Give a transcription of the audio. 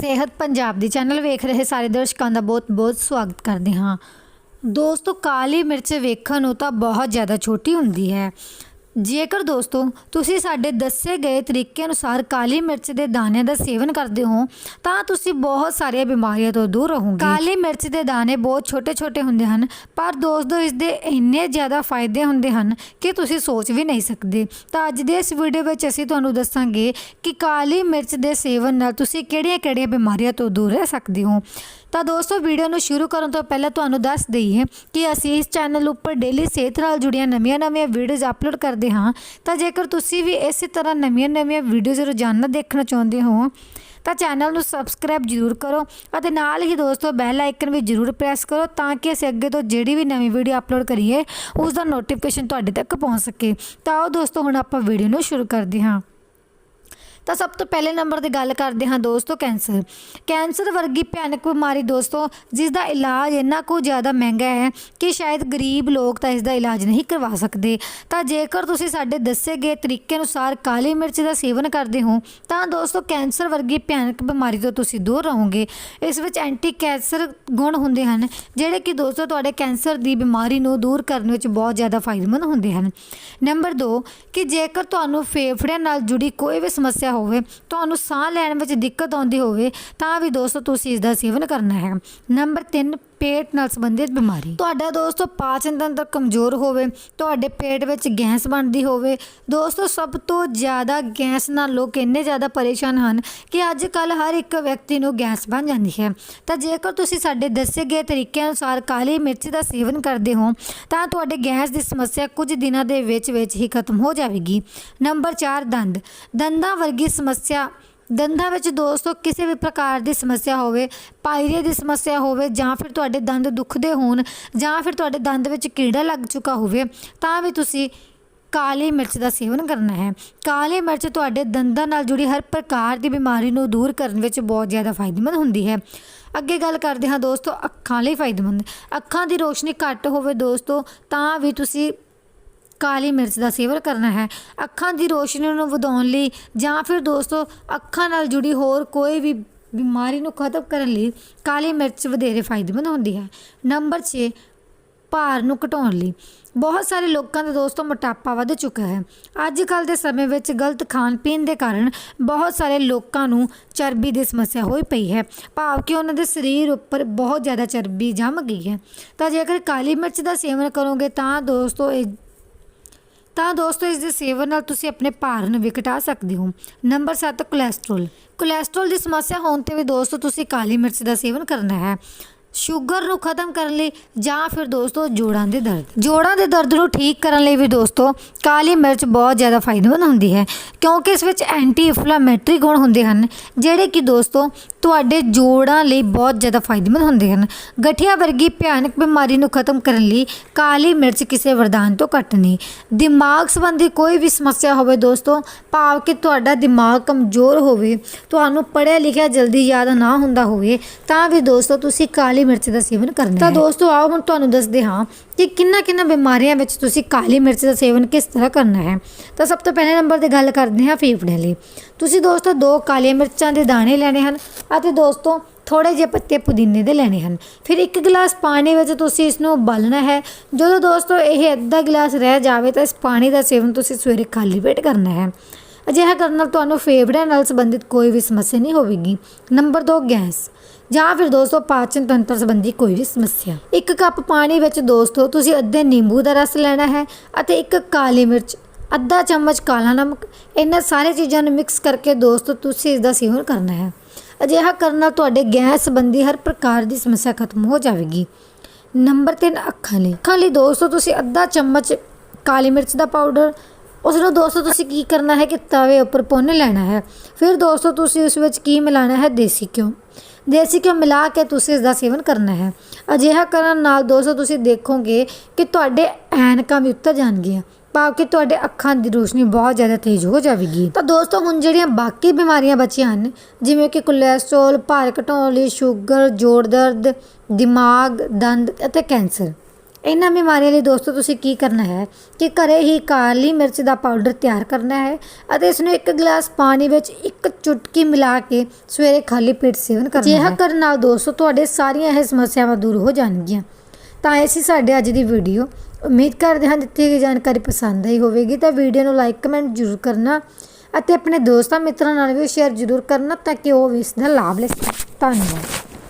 ਸਿਹਤ ਪੰਜਾਬ ਦੀ ਚੈਨਲ ਵੇਖ ਰਹੇ ਸਾਰੇ ਦਰਸ਼ਕਾਂ ਦਾ ਬਹੁਤ-ਬਹੁਤ ਸਵਾਗਤ ਕਰਦੇ ਹਾਂ। ਦੋਸਤੋ, ਕਾਲੀ ਮਿਰਚ ਵੇਖਣ ਨੂੰ ਤਾਂ ਬਹੁਤ ਜ਼ਿਆਦਾ ਛੋਟੀ ਹੁੰਦੀ ਹੈ। ਜੇਕਰ ਦੋਸਤੋ, ਤੁਸੀਂ ਸਾਡੇ ਦੱਸੇ ਗਏ ਤਰੀਕੇ ਅਨੁਸਾਰ ਕਾਲੀ ਮਿਰਚ ਦੇ ਦਾਣਿਆਂ ਦਾ ਸੇਵਨ ਕਰਦੇ ਹੋ, ਤਾਂ ਤੁਸੀਂ ਬਹੁਤ ਸਾਰੀਆਂ ਬਿਮਾਰੀਆਂ ਤੋਂ ਦੂਰ ਰਹੋਗੇ। ਕਾਲੀ ਮਿਰਚ ਦੇ ਦਾਣੇ ਬਹੁਤ ਛੋਟੇ-ਛੋਟੇ ਹੁੰਦੇ ਹਨ, ਪਰ ਦੋਸਤੋ ਇਸ ਦੇ ਇੰਨੇ ਜ਼ਿਆਦਾ ਫਾਇਦੇ ਹੁੰਦੇ ਹਨ ਕਿ ਤੁਸੀਂ ਸੋਚ ਵੀ ਨਹੀਂ ਸਕਦੇ। ਤਾਂ ਅੱਜ ਦੇ ਇਸ ਵੀਡੀਓ ਵਿੱਚ ਅਸੀਂ ਤੁਹਾਨੂੰ ਦੱਸਾਂਗੇ ਕਿ ਕਾਲੀ ਮਿਰਚ ਦੇ ਸੇਵਨ ਨਾਲ ਤੁਸੀਂ ਕਿਹੜੀਆਂ-ਕਿਹੜੀਆਂ ਬਿਮਾਰੀਆਂ ਤੋਂ ਦੂਰ ਰਹਿ ਸਕਦੇ ਹੋ। ਤਾਂ ਦੋਸਤੋ, ਵੀਡੀਓ ਨੂੰ ਸ਼ੁਰੂ ਕਰਨ ਤੋਂ ਪਹਿਲਾਂ ਤੁਹਾਨੂੰ ਦੱਸ ਦਈਏ ਕਿ ਅਸੀਂ ਇਸ ਚੈਨਲ ਉੱਪਰ ਡੇਲੀ ਸਿਹਤ ਨਾਲ ਜੁੜੀਆਂ ਨਵੀਆਂ-ਨਵੀਆਂ ਵੀਡੀਓਜ਼ ਅਪਲੋਡ ਕਰਦੇ ਹਾਂ, ਤਾਂ ਜੇਕਰ ਤੁਸੀਂ ਵੀ ਇਸੇ ਤਰ੍ਹਾਂ ਨਵੀਆਂ-ਨਵੀਆਂ ਵੀਡੀਓਜ਼ ਰੋਜ਼ਾਨਾ ਦੇਖਣਾ ਚਾਹੁੰਦੇ ਹੋ, ਤਾਂ ਚੈਨਲ ਨੂੰ ਸਬਸਕ੍ਰਾਈਬ ਜ਼ਰੂਰ ਕਰੋ ਅਤੇ ਨਾਲ ਹੀ ਦੋਸਤੋ ਬੈਲ ਆਈਕਨ ਵੀ ਜ਼ਰੂਰ ਪ੍ਰੈਸ ਕਰੋ ਤਾਂ ਕਿ ਅਸੀਂ ਅੱਗੇ ਤੋਂ ਜਿਹੜੀ ਵੀ ਨਵੀਂ ਵੀਡੀਓ ਅਪਲੋਡ ਕਰੀਏ ਉਸ ਦਾ ਨੋਟੀਫਿਕੇਸ਼ਨ ਤੁਹਾਡੇ ਤੱਕ ਪਹੁੰਚ ਸਕੇ। ਤਾਂ ਆਓ ਦੋਸਤੋ ਹੁਣ ਆਪਾਂ ਵੀਡੀਓ ਨੂੰ ਸ਼ੁਰੂ ਕਰਦੇ ਹਾਂ। ਤਾਂ ਸਭ ਤੋਂ ਪਹਿਲੇ ਨੰਬਰ ਤੇ ਗੱਲ ਕਰਦੇ ਹਾਂ ਦੋਸਤੋ ਕੈਂਸਰ। ਕੈਂਸਰ ਵਰਗੀ ਭਿਆਨਕ ਬਿਮਾਰੀ ਦੋਸਤੋ ਜਿਸ ਦਾ ਇਲਾਜ ਇੰਨਾ ਕੁ ਜ਼ਿਆਦਾ ਮਹਿੰਗਾ ਹੈ ਕਿ ਸ਼ਾਇਦ ਗਰੀਬ ਲੋਕ ਤਾਂ ਇਸ ਦਾ ਇਲਾਜ ਨਹੀਂ ਕਰਵਾ ਸਕਦੇ। ਤਾਂ ਜੇਕਰ ਤੁਸੀਂ ਸਾਡੇ ਦੱਸੇ ਗਏ ਤਰੀਕੇ ਅਨੁਸਾਰ ਕਾਲੀ ਮਿਰਚ ਦਾ ਸੇਵਨ ਕਰਦੇ ਹੋ, ਤਾਂ ਦੋਸਤੋ ਕੈਂਸਰ ਵਰਗੀ ਭਿਆਨਕ ਬਿਮਾਰੀ ਤੋਂ ਤੁਸੀਂ ਦੂਰ ਰਹੋਗੇ। ਇਸ ਵਿੱਚ ਐਂਟੀ ਕੈਂਸਰ ਗੁਣ ਹੁੰਦੇ ਹਨ, ਜਿਹੜੇ ਕਿ ਦੋਸਤੋ ਤੁਹਾਡੇ ਕੈਂਸਰ ਦੀ ਬਿਮਾਰੀ ਨੂੰ ਦੂਰ ਕਰਨ ਵਿੱਚ ਬਹੁਤ ਜ਼ਿਆਦਾ ਫਾਇਦੇਮੰਦ ਹੁੰਦੇ ਹਨ। ਨੰਬਰ 2 ਕਿ ਜੇਕਰ ਤੁਹਾਨੂੰ ਫੇਫੜਿਆਂ ਨਾਲ ਜੁੜੀ ਕੋਈ ਵੀ ਸਮੱਸਿਆ ਹੋਵੇ, ਤੁਹਾਨੂੰ ਸਾਹ ਲੈਣ ਵਿੱਚ ਦਿੱਕਤ ਆਉਂਦੀ ਹੋਵੇ, ਤਾਂ ਵੀ ਦੋਸਤੋ, ਤੁਸੀਂ ਇਸ ਦਾ ਸੇਵਨ ਕਰਨਾ ਹੈ। ਨੰਬਰ 3 ਪੇਟ ਨਾਲ ਸੰਬੰਧਿਤ ਬਿਮਾਰੀ। ਤੁਹਾਡਾ ਦੋਸਤੋ ਪਾਚਨ ਤੰਤਰ ਕਮਜ਼ੋਰ ਹੋਵੇ, ਤੁਹਾਡੇ ਪੇਟ ਵਿੱਚ ਗੈਸ ਬਣਦੀ ਹੋਵੇ, ਦੋਸਤੋ ਸਭ ਤੋਂ ਜ਼ਿਆਦਾ ਗੈਸ ਨਾਲ ਲੋਕ ਇੰਨੇ ਜ਼ਿਆਦਾ ਪਰੇਸ਼ਾਨ ਹਨ ਕਿ ਅੱਜ ਕੱਲ ਹਰ ਇੱਕ ਵਿਅਕਤੀ ਨੂੰ ਗੈਸ ਬਣ ਜਾਂਦੀ ਹੈ। ਤਾਂ ਜੇਕਰ ਤੁਸੀਂ ਸਾਡੇ ਦੱਸੇ ਗਏ ਤਰੀਕੇ ਅਨੁਸਾਰ ਕਾਲੀ ਮਿਰਚ ਦਾ ਸੇਵਨ ਕਰਦੇ ਹੋ, ਤਾਂ ਤੁਹਾਡੇ ਗੈਸ ਦੀ ਸਮੱਸਿਆ ਕੁਝ ਦਿਨਾਂ ਦੇ ਵਿੱਚ ਵਿੱਚ ਹੀ ਖਤਮ ਹੋ ਜਾਵੇਗੀ। ਨੰਬਰ 4 ਦੰਦ। ਦੰਦਾਂ ਵਰਗੀ ਸਮੱਸਿਆ ਦੰਦਾਂ ਵਿੱਚ ਦੋਸਤੋ ਕਿਸੇ ਵੀ ਪ੍ਰਕਾਰ ਦੀ ਸਮੱਸਿਆ ਹੋਵੇ ਪਾਇਰੀਆ ਦੀ ਸਮੱਸਿਆ ਹੋਵੇ ਜਾਂ ਫਿਰ ਤੁਹਾਡੇ ਦੰਦ ਦੁਖਦੇ ਹੋਣ ਜਾਂ ਫਿਰ ਤੁਹਾਡੇ ਦੰਦ ਵਿੱਚ ਕੀੜਾ ਲੱਗ ਚੁੱਕਾ ਹੋਵੇ, ਤਾਂ ਵੀ ਤੁਸੀਂ ਕਾਲੀ ਮਿਰਚ ਦਾ ਸੇਵਨ ਕਰਨਾ ਹੈ। ਕਾਲੀ ਮਿਰਚ ਤੁਹਾਡੇ ਦੰਦਾਂ ਨਾਲ ਜੁੜੀ ਹਰ ਪ੍ਰਕਾਰ ਦੀ ਬਿਮਾਰੀ ਨੂੰ ਦੂਰ ਕਰਨ ਵਿੱਚ ਬਹੁਤ ਜ਼ਿਆਦਾ ਫਾਇਦੇਮੰਦ ਹੁੰਦੀ ਹੈ। ਅੱਗੇ ਗੱਲ ਕਰਦੇ ਹਾਂ ਦੋਸਤੋ ਅੱਖਾਂ ਲਈ ਫਾਇਦੇਮੰਦ। ਅੱਖਾਂ ਦੀ ਰੋਸ਼ਨੀ ਘੱਟ ਹੋਵੇ ਦੋਸਤੋ, ਤਾਂ ਵੀ ਤੁਸੀਂ ਕਾਲੀ ਮਿਰਚ ਦਾ ਸੇਵਨ ਕਰਨਾ ਹੈ। ਅੱਖਾਂ ਦੀ ਰੋਸ਼ਨੀ ਨੂੰ ਵਧਾਉਣ ਲਈ ਜਾਂ ਫਿਰ ਦੋਸਤੋ, ਅੱਖਾਂ ਨਾਲ ਜੁੜੀ ਹੋਰ ਕੋਈ ਵੀ ਬਿਮਾਰੀ ਨੂੰ ਖਤਮ ਕਰਨ ਲਈ ਕਾਲੀ ਮਿਰਚ ਵਧੇਰੇ ਫਾਇਦੇਮੰਦ ਹੁੰਦੀ ਹੈ। ਨੰਬਰ 6 ਭਾਰ ਨੂੰ ਘਟਾਉਣ ਲਈ। ਬਹੁਤ ਸਾਰੇ ਲੋਕਾਂ ਦਾ ਦੋਸਤੋ ਮੋਟਾਪਾ ਵੱਧ ਚੁੱਕਾ ਹੈ। ਅੱਜ ਕੱਲ ਦੇ ਸਮੇਂ ਵਿੱਚ ਗਲਤ ਖਾਣ ਪੀਣ ਦੇ ਕਾਰਨ ਬਹੁਤ ਸਾਰੇ ਲੋਕਾਂ ਨੂੰ ਚਰਬੀ ਦੀ ਸਮੱਸਿਆ ਹੋਈ ਪਈ ਹੈ। ਭਾਵ ਕਿ ਉਹਨਾਂ ਦੇ ਸਰੀਰ ਉੱਪਰ ਬਹੁਤ ਜ਼ਿਆਦਾ ਚਰਬੀ ਜੰਮ ਗਈ ਹੈ। ਤਾਂ ਜੇਕਰ ਕਾਲੀ ਮਿਰਚ ਦਾ ਸੇਵਨ ਕਰੋਗੇ ਤਾਂ ਦੋਸਤੋ ਇਹ ਤਾਂ ਦੋਸਤੋ, ਇਸ ਦੇ ਸੇਵਨ ਨਾਲ ਤੁਸੀਂ ਆਪਣੇ ਭਾਰ ਨੂੰ ਵੀ ਘਟਾ ਸਕਦੇ ਹੋ। Number 7 cholesterol. ਕੋਲੇਸਟ੍ਰੋਲ ਦੀ ਸਮੱਸਿਆ ਹੋਣ ਤੇ ਵੀ ਦੋਸਤੋ, ਤੁਸੀਂ ਕਾਲੀ ਮਿਰਚ ਦਾ ਸੇਵਨ ਕਰਨਾ ਹੈ। ਸ਼ੂਗਰ ਨੂੰ ਖਤਮ ਕਰਨ ਲਈ ਜਾਂ ਫਿਰ ਦੋਸਤੋ ਜੋੜਾਂ ਦੇ ਦਰਦ। ਜੋੜਾਂ ਦੇ ਦਰਦ ਨੂੰ ਠੀਕ ਕਰਨ ਲਈ ਵੀ ਦੋਸਤੋ ਕਾਲੀ ਮਿਰਚ ਬਹੁਤ ਜ਼ਿਆਦਾ ਫਾਇਦੇਮੰਦ ਹੁੰਦੀ ਹੈ, ਕਿਉਂਕਿ ਇਸ ਵਿੱਚ ਐਂਟੀ ਇਨਫਲੇਮੇਟਰੀ ਗੁਣ ਹੁੰਦੇ ਹਨ, ਜਿਹੜੇ ਕਿ ਦੋਸਤੋ ਤੁਹਾਡੇ ਜੋੜਾਂ ਲਈ ਬਹੁਤ ਜ਼ਿਆਦਾ ਫਾਇਦੇਮੰਦ ਹੁੰਦੇ ਹਨ। ਗਠੀਆ ਵਰਗੀ ਭਿਆਨਕ ਬਿਮਾਰੀ ਨੂੰ ਖਤਮ ਕਰਨ ਲਈ ਕਾਲੀ ਮਿਰਚ ਕਿਸੇ ਵਰਦਾਨ ਤੋਂ ਘੱਟ ਨਹੀਂ। ਦਿਮਾਗ ਸੰਬੰਧੀ ਕੋਈ ਵੀ ਸਮੱਸਿਆ ਹੋਵੇ ਦੋਸਤੋ, ਭਾਵ ਕਿ ਤੁਹਾਡਾ ਦਿਮਾਗ ਕਮਜ਼ੋਰ ਹੋਵੇ, ਤੁਹਾਨੂੰ ਪੜ੍ਹਿਆ ਲਿਖਿਆ ਜਲਦੀ ਯਾਦ ਨਾ ਹੁੰਦਾ ਹੋਵੇ, ਤਾਂ ਵੀ ਦੋਸਤੋ ਤੁਸੀਂ ਕਾਲੀ ਕਾਲੀ ਮਿਰਚ ਦਾ ਸੇਵਨ ਕਰਨਾ ਹੈ। ਤਾਂ ਦੋਸਤੋ ਆਓ ਹੁਣ ਤੁਹਾਨੂੰ ਦੱਸਦੇ ਹਾਂ ਕਿ ਕਿੰਨਾ ਕਿੰਨਾ ਬਿਮਾਰੀਆਂ ਵਿੱਚ ਤੁਸੀਂ ਕਾਲੀ ਮਿਰਚ ਦਾ ਸੇਵਨ ਕਿਸ ਤਰ੍ਹਾਂ ਕਰਨਾ ਹੈ। ਤਾਂ ਸਭ ਤੋਂ ਪਹਿਲੇ ਨੰਬਰ ਤੇ ਗੱਲ ਕਰਦੇ ਹਾਂ ਫੇਫੜਿਆਂ ਲਈ। ਤੁਸੀਂ ਦੋਸਤੋ ਦੋ ਕਾਲੀਆਂ ਮਿਰਚਾਂ ਦੇ ਦਾਣੇ ਲੈਣੇ ਹਨ ਅਤੇ ਦੋਸਤੋ ਥੋੜੇ ਜਿਹੇ ਪੱਤੇ ਪੁਦੀਨੇ ਦੇ ਲੈਣੇ ਹਨ। ਫਿਰ ਇੱਕ ਗਲਾਸ ਪਾਣੀ ਵਿੱਚ ਤੁਸੀਂ ਇਸ ਨੂੰ ਉਬਾਲਣਾ ਹੈ। ਜਦੋਂ ਦੋਸਤੋ ਇਹ ਅੱਧਾ ਗਲਾਸ ਰਹਿ ਜਾਵੇ ਤਾਂ ਇਸ ਪਾਣੀ ਦਾ ਸੇਵਨ ਤੁਸੀਂ ਸਵੇਰੇ ਖਾਲੀ ਪੇਟ ਕਰਨਾ ਹੈ। ਅਜਿਹਾ ਕਰਨ ਨਾਲ ਤੁਹਾਨੂੰ ਫੇਫੜਿਆਂ ਨਾਲ ਸੰਬੰਧਿਤ ਕੋਈ ਵੀ ਸਮੱਸਿਆ ਨਹੀਂ ਹੋਵੇਗੀ। Number 2 gas. ਜਾਂ ਫਿਰ ਦੋਸਤੋ, ਪਾਚਨ ਤੰਤਰ ਸੰਬੰਧੀ ਕੋਈ ਵੀ ਸਮੱਸਿਆ। ਇੱਕ ਕੱਪ ਪਾਣੀ ਵਿੱਚ ਦੋਸਤੋ, ਤੁਸੀਂ ਅੱਧੇ ਨਿੰਬੂ ਦਾ ਰਸ ਲੈਣਾ ਹੈ ਅਤੇ ਇੱਕ ਕਾਲੀ ਮਿਰਚ, ਅੱਧਾ ਚਮਚ ਕਾਲਾ ਨਮਕ, ਇਹਨਾਂ ਸਾਰੇ ਚੀਜ਼ਾਂ ਨੂੰ ਮਿਕਸ ਕਰਕੇ ਦੋਸਤੋ, ਤੁਸੀਂ ਇਸ ਦਾ ਸੇਵਨ ਕਰਨਾ ਹੈ। ਅਜਿਹਾ ਕਰਨ ਨਾਲ ਤੁਹਾਡੇ ਗੈਸ ਸੰਬੰਧੀ ਹਰ ਪ੍ਰਕਾਰ ਦੀ ਸਮੱਸਿਆ ਖਤਮ ਹੋ ਜਾਵੇਗੀ। ਨੰਬਰ 3 ਅੱਖਾਂ ਲਈ। ਅੱਖਾਂ ਲਈ ਦੋਸਤੋ, ਤੁਸੀਂ ਅੱਧਾ ਚਮਚ ਕਾਲੀ ਮਿਰਚ ਦਾ ਪਾਊਡਰ ਉਸ ਨੂੰ ਦੋਸਤੋ, ਤੁਸੀਂ ਕੀ ਕਰਨਾ ਹੈ ਕਿ ਤਵੇ ਉੱਪਰ ਭੁੰਨ ਲੈਣਾ ਹੈ? ਫਿਰ ਦੋਸਤੋ, ਤੁਸੀਂ ਉਸ ਵਿੱਚ ਕੀ ਮਿਲਾਣਾ ਹੈ? ਦੇਸੀ ਘਿਓ। ਦੇਸੀ ਘਿਓ ਮਿਲਾ ਕੇ ਤੁਸੀਂ ਇਸ ਦਾ ਸੇਵਨ ਕਰਨਾ ਹੈ। ਅਜਿਹਾ ਕਰਨ ਨਾਲ ਦੋਸਤੋ, ਤੁਸੀਂ ਦੇਖੋਗੇ ਕਿ ਤੁਹਾਡੇ ਐਨਕਾਂ ਵੀ ਉੱਤਰ ਜਾਣਗੀਆਂ। ਭਾਵ ਕਿ ਤੁਹਾਡੇ ਅੱਖਾਂ ਦੀ ਰੋਸ਼ਨੀ ਬਹੁਤ ਜ਼ਿਆਦਾ ਤੇਜ਼ ਹੋ ਜਾਵੇਗੀ। ਤਾਂ ਦੋਸਤੋ, ਹੁਣ ਜਿਹੜੀਆਂ ਬਾਕੀ ਬਿਮਾਰੀਆਂ ਬਚੀਆਂ ਹਨ, ਜਿਵੇਂ ਕਿ ਕੋਲੇਸਟ੍ਰੋਲ ਭਾਰ ਘਟਾਉਣ ਲਈ ਸ਼ੂਗਰ ਜੋੜ ਦਰਦ, ਦਿਮਾਗ, ਦੰਦ ਅਤੇ ਕੈਂਸਰ। ਇਹਨਾਂ ਬਿਮਾਰੀਆਂ ਲਈ ਦੋਸਤੋ ਤੁਸੀਂ ਕੀ ਕਰਨਾ ਹੈ ਕਿ ਘਰੇ ਹੀ ਕਾਲੀ ਮਿਰਚ ਦਾ ਪਾਊਡਰ ਤਿਆਰ ਕਰਨਾ ਹੈ ਅਤੇ ਇਸ ਨੂੰ ਇੱਕ ਗਲਾਸ ਪਾਣੀ ਵਿੱਚ ਇੱਕ ਚੁਟਕੀ ਮਿਲਾ ਕੇ ਸਵੇਰੇ ਖਾਲੀ ਪੇਟ ਸੇਵਨ ਕਰਨਾ ਹੈ। ਅਜਿਹਾ ਕਰਨ ਨਾਲ ਦੋਸਤੋ ਤੁਹਾਡੇ ਸਾਰੀਆਂ ਇਹ ਸਮੱਸਿਆਵਾਂ ਦੂਰ ਹੋ ਜਾਣਗੀਆਂ। ਤਾਂ ਇਹ ਸੀ ਸਾਡੇ ਅੱਜ ਦੀ ਵੀਡੀਓ। ਉਮੀਦ ਕਰਦੇ ਹਾਂ ਦਿੱਤੀ ਗਈ ਜਾਣਕਾਰੀ ਪਸੰਦ ਆਈ ਹੋਵੇਗੀ। ਤਾਂ ਵੀਡੀਓ ਨੂੰ ਲਾਈਕ, ਕਮੈਂਟ ਜ਼ਰੂਰ ਕਰਨਾ ਅਤੇ ਆਪਣੇ ਦੋਸਤਾਂ ਮਿੱਤਰਾਂ ਨਾਲ ਵੀ ਸ਼ੇਅਰ ਜ਼ਰੂਰ ਕਰਨਾ ਤਾਂ ਕਿ ਉਹ ਵੀ ਇਸ ਦਾ ਲਾਭ ਲੈ ਸਕਣ। ਧੰਨਵਾਦ।